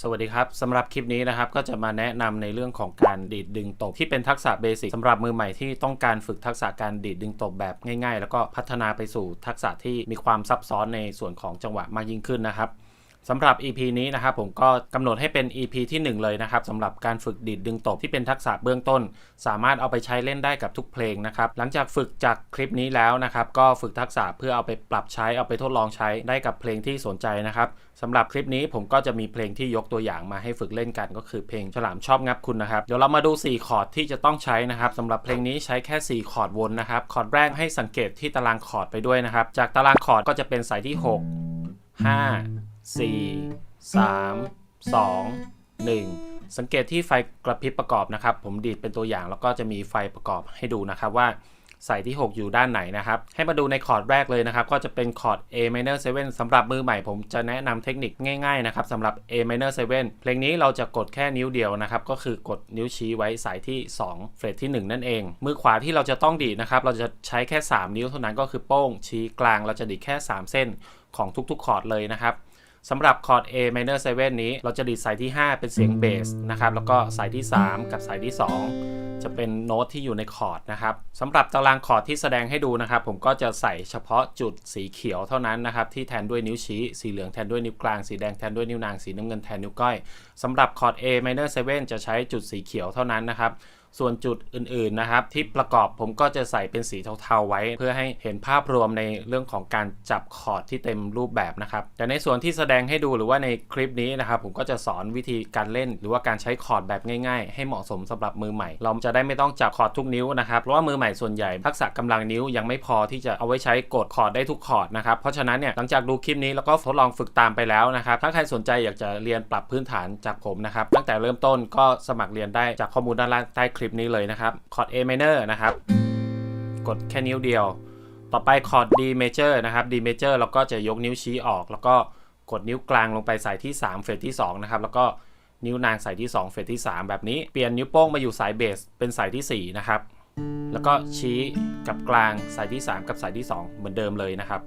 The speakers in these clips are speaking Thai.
สวัสดีครับสำหรับคลิปนี้นะครับก็จะมาแนะนำในเรื่องของการดีดดึงตบที่เป็นทักษะเบสิกสำหรับมือใหม่ที่ต้องการฝึกทักษะการดีดดึงตบแบบง่าย ๆ แล้วก็พัฒนาไปสู่ทักษะที่มีความซับซ้อนในส่วนของจังหวะมากยิ่งขึ้นนะครับ สำหรับ EP นี้นะครับผมก็กำหนดให้เป็น EP ที่ 1 เลยนะครับสำหรับการฝึกดีดดึงตบที่เป็นทักษะเบื้องต้น สามารถเอาไปใช้เล่นได้กับทุกเพลงนะครับหลังจากฝึกจากคลิปนี้แล้วนะครับก็ฝึกทักษะเพื่อเอาไปปรับใช้เอาไปทดลองใช้ได้กับเพลงที่สนใจนะครับสำหรับคลิปนี้ผมก็จะมีเพลงที่ยกตัวอย่างมาให้ฝึกเล่นกัน ก็คือเพลงฉลามชอบงับคุณนะครับเดี๋ยวเรามาดู 4 คอร์ดที่จะต้องใช้นะครับสำหรับเพลงนี้ใช้แค่ 4 คอร์ดวนนะครับคอร์ดแรกให้สังเกตที่ตารางคอร์ดไปด้วยนะครับจากตารางคอร์ดก็จะเป็นสายที่ 6 5 4 3 2 1 สังเกตที่ไฟกระพริบประกอบนะครับ ผมดีดเป็นตัวอย่างแล้วก็จะมีไฟประกอบให้ดูนะครับว่าสายที่ 6 อยู่ด้านไหนนะครับ ให้มาดูในคอร์ดแรกเลยนะครับ ก็จะเป็นคอร์ด A minor 7สำหรับมือใหม่ผมจะแนะนำเทคนิคง่ายๆนะครับสำหรับ A minor 7เพลงนี้เราจะกดแค่นิ้วเดียวนะครับ ก็คือกดนิ้วชี้ไว้สายที่ 2 เฟรตที่ 1 นั่นเอง มือขวาที่เราจะต้องดีดนะครับ เราจะใช้แค่ 3 นิ้วเท่านั้นก็คือโป้งชี้กลาง เราจะดีดแค่ 3 เส้นของทุกๆคอร์ดเลยนะครับ สำหรับคอร์ด A minor 7 นี้เราจะดีดสายที่ 5 เป็นเสียงเบสนะครับแล้วก็สายที่ 3 กับสายที่ 2 จะเป็นโน้ตที่อยู่ในคอร์ดนะครับสำหรับตารางคอร์ดที่แสดงให้ดูนะครับ ผมก็จะใส่เฉพาะจุดสีเขียวเท่านั้นนะครับที่แทนด้วยนิ้วชี้ สีเหลืองแทนด้วยนิ้วกลาง สีแดงแทนด้วยนิ้วนาง สีน้ำเงินแทนนิ้วก้อยสำหรับคอร์ด A minor 7 จะใช้จุดสีเขียวเท่านั้นนะครับ ส่วนจุดอื่นๆนะครับที่ประกอบผมก็จะใส่เป็นสีเทาๆไว้ เพื่อให้เห็นภาพรวมในเรื่องของการจับคอร์ดที่เต็มรูปแบบนะครับแต่ในส่วนที่แสดงให้ดูหรือว่าในคลิปนี้นะครับผมก็จะสอนวิธีการเล่น หรือว่าการใช้คอร์ดแบบง่ายๆ ให้เหมาะสมสำหรับมือใหม่ เราจะได้ไม่ต้องจับคอร์ดทุกนิ้วนะครับเพราะว่ามือใหม่ส่วนใหญ่ทักษะกำลังนิ้วยังไม่พอที่จะเอาไว้ใช้กดคอร์ดได้ทุกคอร์ดนะครับเพราะฉะนั้นเนี่ยหลังจากดูคลิปนี้แล้วก็ทดลองฝึกตามไปแล้วนะครับถ้าใครสนใจอยากจะเรียนปรับพื้นฐานจากผมนะครับตั้งแต่เริ่มต้นก็สมัครเรียนได้จากข้อมูลด้านล่างใต้คลิปลิปนี้เลยนะครับคอร์ด A minor นะครับ กดแค่นิ้วเดียว ต่อไปคอร์ด D major นะครับ D major เราก็จะยกนิ้วชี้ออก แล้วก็กดนิ้วกลางลงไปใส่ที่ 3 เฟรตที่ 2 นะครับ แล้วก็นิ้วนางใส่ที่ 2 เฟรตที่ 3 แบบนี้ เปลี่ยนนิ้วโป้งมาอยู่สายเบสเป็นสายที่ 4 นะครับ แล้วก็ชี้กับกลางสายที่ 3 กับสายที่ 2 เหมือนเดิมเลยนะครับ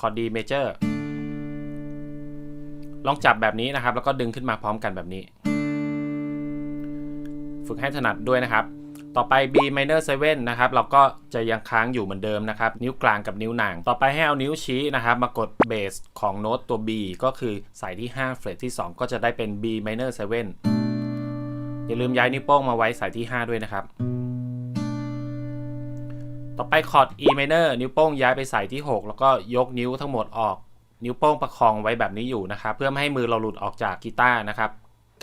คอร์ด D major ลองจับแบบนี้นะครับ แล้วก็ดึงขึ้นมาพร้อมกันแบบนี้ ฝึกให้ถนัดด้วยนะครับ ต่อไป B minor 7นะครับ เราก็จะยังค้างอยู่เหมือนเดิมนะครับ นิ้วกลางกับนิ้วนาง ต่อไปให้เอานิ้วชี้นะครับ มากดเบสของโน้ตตัว B ก็คือสายที่5เฟรตที่ 2 ก็จะได้เป็น B minor 7อย่าลืมย้ายนิ้วโป้งมาไว้สายที่ 5 ด้วยนะครับ ต่อไปคอร์ด E minor นิ้วโป้งย้ายไปสายที่ 6 แล้วก็ยกนิ้วทั้งหมดออก นิ้วโป้งประคองไว้แบบนี้อยู่นะครับ เพื่อไม่ให้มือเราหลุดออกจากกีตาร์นะครับ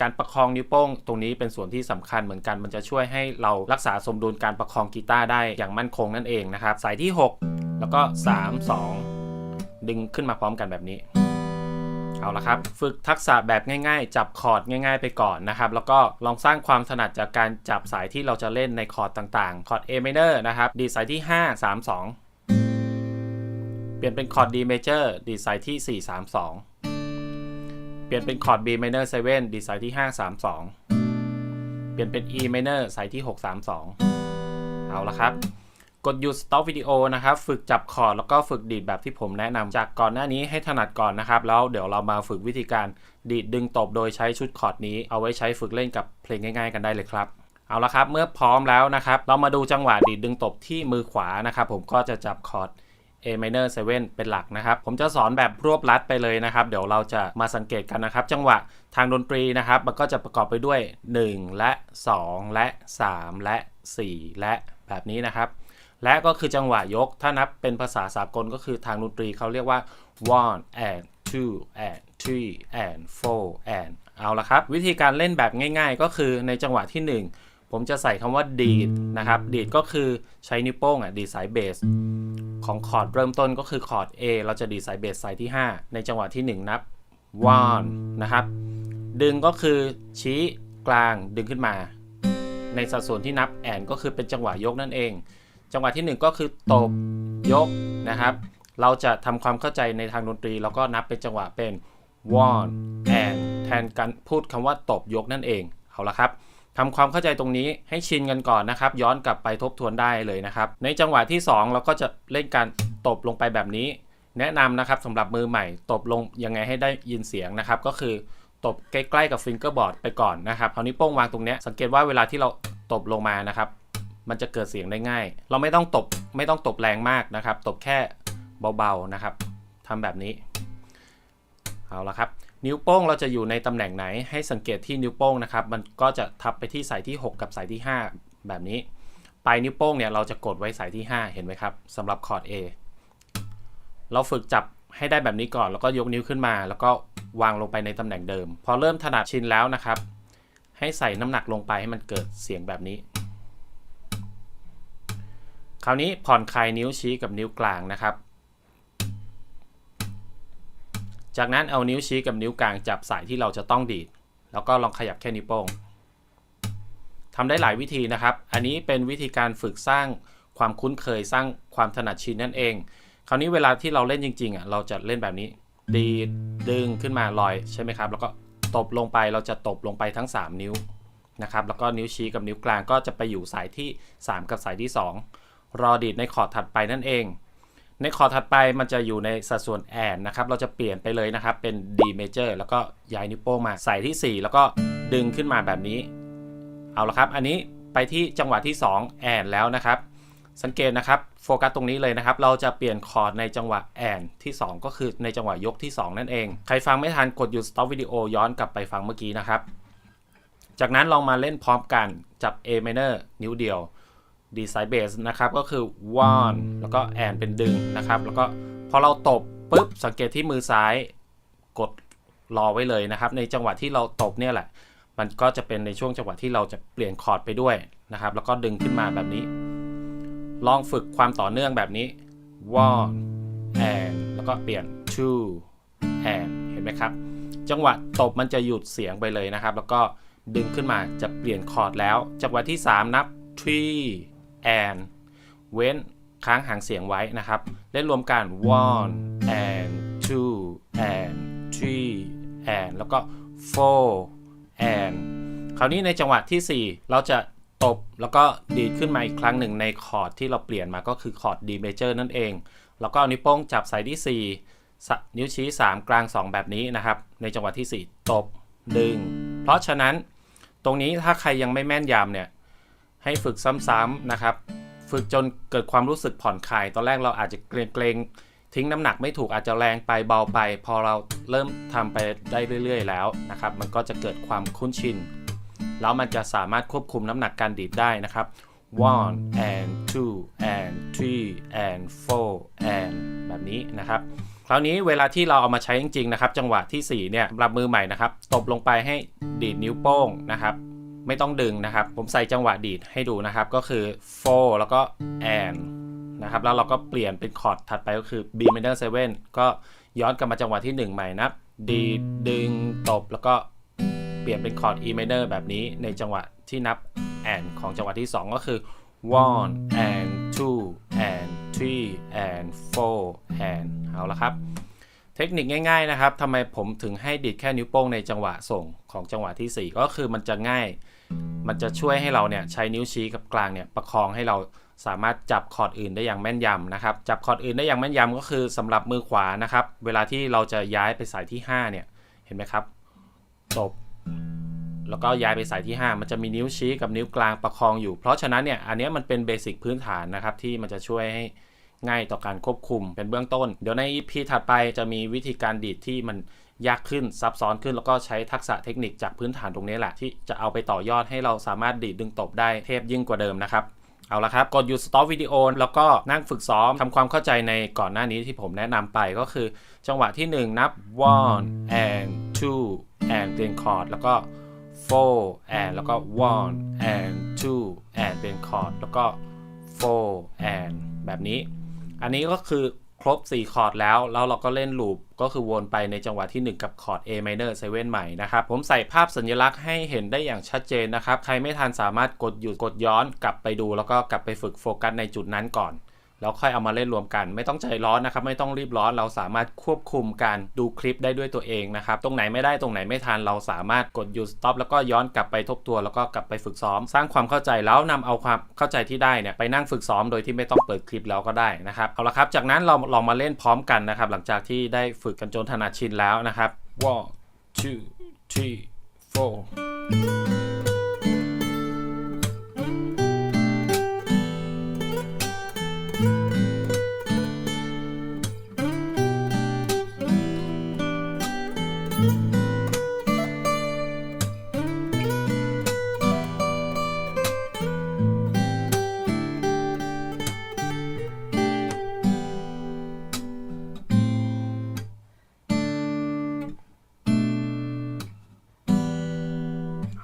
การประคองนิ้วโป้งตรงนี้เป็นส่วนที่สำคัญเหมือนกันมันจะช่วยให้เรารักษาสมดุลการประคองกีตาร์ได้อย่างมั่นคงนั่นเองนะครับ สายที่ 6 แล้วก็ 3 2 ดึงขึ้นมาพร้อมกันแบบนี้ เอาละครับ ฝึกทักษะแบบง่ายๆ จับคอร์ดง่าย ๆ ไปก่อนนะครับ แล้วก็ลองสร้างความถนัดจากการจับสายที่เราจะเล่นในคอร์ดต่างๆ คอร์ด A minor นะครับ ดีสายที่ 5 3 2 เปลี่ยนเป็นคอร์ด D major ดีสายที่ 4 3 2 เปลี่ยนเป็นคอร์ด B minor 7ดีดสายที่ 5 3 2 เปลี่ยนเป็น E minor สายที่ 6 3 2 เอาละครับ กดหยุด stop วิดีโอนะครับ ฝึกจับคอร์ดแล้วก็ฝึกดีดแบบที่ผมแนะนำจากก่อนหน้านี้ให้ถนัดก่อนนะครับ แล้วเดี๋ยวเรามาฝึกวิธีการดีดดึงตบโดยใช้ชุดคอร์ดนี้ เอาไว้ใช้ฝึกเล่นกับเพลงง่ายๆ กันได้เลยครับเอาละครับ เมื่อพร้อมแล้วนะครับ เรามาดูจังหวะดีดดึงตบที่มือขวานะครับ ผมก็จะจับคอร์ด A minor 7 เป็นหลักนะครับ ผมจะสอนแบบรวบลัดไปเลยนะครับ เดี๋ยวเราจะมาสังเกตกันนะครับ จังหวะทางดนตรีนะครับ มันก็จะประกอบไปด้วย 1 และ 2 และ 3 และ 4 และแบบนี้นะครับ และก็คือจังหวะยก ถ้านับเป็นภาษาสากลก็คือทางดนตรีเขาเรียกว่า one and two and three and four and เอาละครับ วิธีการเล่นแบบง่าย ๆ ก็คือในจังหวะที่ 1 ผมจะใส่คำว่าดีดนะครับ ดีดก็คือใช้นิ้วโป้งอะดีดสายเบสของคอร์ดเริ่มต้นก็คือคอร์ด A เราจะดีดสายเบสสายที่ 5 ในจังหวะที่ 1 นับ one นะครับ ดึงก็คือชี้กลางดึงขึ้นมา ในสัดส่วนที่นับแอนก็คือเป็นจังหวะยกนั่นเอง จังหวะที่ 1 ก็คือตบยกนะครับ เราจะทำความเข้าใจในทางดนตรี แล้วก็นับเป็นจังหวะเป็น one and แทนการพูดคำว่าตบยกนั่นเองเอาละครับ ทำความเข้าใจตรงนี้ให้ชินกันก่อนนะครับ ย้อนกลับไปทบทวนได้เลยนะครับ ในจังหวะที่ 2 เราก็จะเล่นการตบลงไปแบบนี้ แนะนำนะครับสำหรับมือใหม่ ตบลงยังไงให้ได้ยินเสียงนะครับ ก็คือตบใกล้ๆกับฟิงเกอร์บอร์ดไปก่อนนะครับเอานิ้วโป้งวางตรงเนี้ยสังเกตว่าเวลาที่เราตบลงมานะครับ มันจะเกิดเสียงได้ง่าย เราไม่ต้องตบไม่ต้องตบแรงมากนะครับ ตบแค่เบาๆนะครับทำแบบนี้ เอาละครับ นิ้วโป้งเราจะอยู่ในตำแหน่งไหนให้สังเกตที่นิ้วโป้งนะครับ มันก็จะทับไปที่สายที่ 6 กับสายที่ 5 แบบนี้ ปลายนิ้วโป้งเนี่ยเราจะกดไว้สายที่ 5 เห็นไหมครับสำหรับคอร์ด A เราฝึกจับให้ได้แบบนี้ก่อน แล้วก็ยกนิ้วขึ้นมา แล้วก็วางลงไปในตำแหน่งเดิม พอเริ่มถนัดชินแล้วนะครับ ให้ใส่น้ำหนักลงไปให้มันเกิดเสียงแบบนี้ คราวนี้ผ่อนคลายนิ้วชี้กับนิ้วกลางนะครับ จากนั้นเอานิ้วชี้กับนิ้วกลางจับสายที่เราจะต้องดีด แล้วก็ลองขยับแค่นิ้วโป้งทำได้หลายวิธีนะครับ อันนี้เป็นวิธีการฝึกสร้างความคุ้นเคยสร้างความถนัดชินนั่นเอง คราวนี้เวลาที่เราเล่นจริงๆอะเราจะเล่นแบบนี้ ดีดดึงขึ้นมาลอยใช่ไหมครับ แล้วก็ตบลงไปเราจะตบลงไปทั้ง 3 นิ้วนะครับ แล้วก็นิ้วชี้กับนิ้วกลางก็จะไปอยู่สายที่ 3 กับสายที่ 2 รอดีดในคอร์ดถัดไปนั่นเอง ในคอถัดไปมันจะอยู่ในสัดส่วนแอนนะครับ เราจะเปลี่ยนไปเลยนะครับ เป็น D major แล้วก็ย้ายนิ้วโป้งมาใส่ที่ 4 แล้วก็ดึงขึ้นมาแบบนี้ เอาละครับ อันนี้ไปที่จังหวะที่ 2 แอนแล้วนะครับ สังเกตนะครับ โฟกัสตรงนี้เลยนะครับ เราจะเปลี่ยนคอร์ดในจังหวะแอนที่ 2 ก็คือในจังหวะยกที่ 2 นั่นเอง ใครฟังไม่ทันกดหยุด stop วิดีโอย้อนกลับไปฟังเมื่อกี้นะครับ จากนั้นลองมาเล่นพร้อมกันจับ A minor นิ้วเดียว D side bass นะครับก็คือ one แล้วก็แอนเป็นดึงนะครับ แล้วก็พอเราตบปุ๊บสังเกตที่มือซ้ายกดรอไว้เลยนะครับ ในจังหวะที่เราตบเนี่ยแหละ มันก็จะเป็นในช่วงจังหวะที่เราจะเปลี่ยนคอร์ดไปด้วยนะครับ แล้วก็ดึงขึ้นมาแบบนี้ ลองฝึกความต่อเนื่องแบบนี้ one and แล้วก็เปลี่ยน two and เห็นไหมครับ จังหวะตบมันจะหยุดเสียงไปเลยนะครับ แล้วก็ดึงขึ้นมาจะเปลี่ยนคอร์ดแล้ว จังหวะที่ 3 นับ three and เว้นค้างหางเสียงไว้นะครับ เล่นรวมกัน one and two and three and แล้วก็ four and คราวนี้ในจังหวะทีสี่ 4 เราจะตบแล้วก็ดีดขึ้นมาอีกครั้งหนึ่งในคอร์ดที่เราเปลี่ยนมาก็คือคอร์ด D major นั่นเอง แล้วก็เอานิ้วโป้งจับสายที่ 4 นิ้วชี้ 3 กลาง 2 แบบนี้นะครับ ในจังหวะที่ 4 ตบ ดึง เพราะฉะนั้น ตรงนี้ถ้าใครยังไม่แม่นยำเนี่ย ให้ฝึกซ้ำๆนะครับ ฝึกจนเกิดความรู้สึกผ่อนคลาย ตอนแรกเราอาจจะเกรงๆ ทิ้งน้ำหนักไม่ถูกอาจจะแรงไปเบาไป พอเราเริ่มทำไปได้เรื่อย ๆ แล้วนะครับ มันก็จะเกิดความคุ้นชิน แล้วมันจะสามารถควบคุมน้ำหนักการดีดได้นะครับ one and two and three and four and แบบนี้นะครับคราวนี้เวลาที่เราเอามาใช้จริงๆนะครับ จังหวะที่4เนี่ยสำหรับมือใหม่นะครับ ตบลงไปให้ดีดนิ้วโป้งนะครับ ไม่ต้องดึงนะครับ ผมใส่จังหวะดีดให้ดูนะครับ ก็คือ f o แล้วก็ and นะครับ แล้วเราก็เปลี่ยนเป็นคอร์ดถัดไปก็คือ B minor 7 ก็ย้อนกลับมาจังหวะที่ 1 ใหม่นับดีดดึงตบแล้วก็เปลี่ยนเป็นคอร์ด E minor แบบนี้ในจังหวะที่นับ and ของจังหวะที่ 2 ก็คือ one and two and three and four and เอาละครับ เทคนิคง่ายๆนะครับทำไมผมถึงให้ดีดแค่นิ้วโป้งในจังหวะส่งของจังหวะที่ 4 ก็คือมันจะง่าย มันจะช่วยให้เราเนี่ยใช้นิ้วชี้กับกลางเนี่ยประคองให้เราสามารถจับคอร์ดอื่นได้อย่างแม่นยำนะครับ จับคอร์ดอื่นได้อย่างแม่นยำก็คือสำหรับมือขวานะครับ เวลาที่เราจะย้ายไปสายที่ 5 เนี่ย เห็นไหมครับ ตบ แล้วก็ย้ายไปสายที่ 5 มันจะมีนิ้วชี้กับนิ้วกลางประคองอยู่ เพราะฉะนั้นเนี่ย อันนี้มันเป็นเบสิกพื้นฐานนะครับที่มันจะช่วยให้ ง่ายต่อการควบคุมเป็นเบื้องต้น เดี๋ยวใน EP ถัดไปจะมีวิธีการดีดที่มันยากขึ้นซับซ้อนขึ้นแล้วก็ใช้ทักษะเทคนิคจากพื้นฐานตรงนี้แหละ ที่จะเอาไปต่อยอดให้เราสามารถดีดดึงตบได้เทพยิ่งกว่าเดิมนะครับเอาละครับ กดหยุด stop วิดีโอแล้วก็นั่งฝึกซ้อมทำความเข้าใจในก่อนหน้านี้ที่ผมแนะนำไปก็คือ จังหวะที่ 1 นับ one and two and เปลี่ยนคอร์ดแล้วก็ four and แล้วก็ one and two and เปลี่ยนคอร์ดแล้วก็ four and แบบนี้ อันนี้ก็คือครบ 4 คอร์ดแล้ว แล้วเราก็เล่นลูปก็คือวนไปในจังหวะที่ 1 กับคอร์ด A minor 7ใหม่นะครับ ผมใส่ภาพสัญลักษณ์ให้เห็นได้อย่างชัดเจนนะครับ ใครไม่ทันสามารถกดหยุดกดย้อนกลับไปดู แล้วก็กลับไปฝึกโฟกัสในจุดนั้นก่อน แล้วค่อยเอามาเล่นรวมกัน ไม่ต้องใจร้อนนะครับ ไม่ต้องรีบร้อนเราสามารถควบคุมการดูคลิปได้ด้วยตัวเองนะครับ ตรงไหนไม่ได้ตรงไหนไม่ทันเราสามารถกดหยุด stop แล้วก็ย้อนกลับไปทบทวนแล้วก็กลับไปฝึกซ้อม สร้างความเข้าใจแล้วนำเอาความเข้าใจที่ได้เนี่ยไปนั่งฝึกซ้อมโดยที่ไม่ต้องเปิดคลิปแล้วก็ได้นะครับเอาละครับ จากนั้นเราลองมาเล่นพร้อมกันนะครับ หลังจากที่ได้ฝึกกันจนถนัดชินแล้วนะครับ one two three four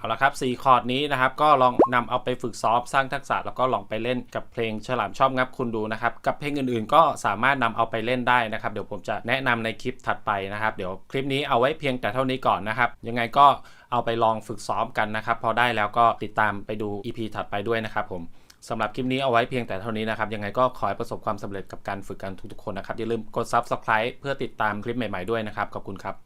เอาละครับ4คอร์ดนี้นะครับก็ลองนำเอาไปฝึกซ้อมสร้างทักษะแล้วก็ลองไปเล่นกับเพลงฉลามชอบงับคุณดูนะครับกับเพลงอื่นๆ ก็สามารถนำเอาไปเล่นได้นะครับ เดี๋ยวผมจะแนะนำในคลิปถัดไปนะครับ เดี๋ยวคลิปนี้เอาไว้เพียงแต่เท่านี้ก่อนนะครับ ยังไงก็เอาไปลองฝึกซ้อมกันนะครับ พอได้แล้วก็ติดตามไปดู EP ถัดไปด้วยนะครับผมสำหรับคลิปนี้เอาไว้เพียงแต่เท่านี้นะครับ ยังไงก็ขอให้ประสบความสำเร็จกับการฝึกกันทุกๆคนนะครับ อย่าลืมกด Subscribe เพื่อติดตามคลิปใหม่ๆด้วยนะครับ ขอบคุณครับ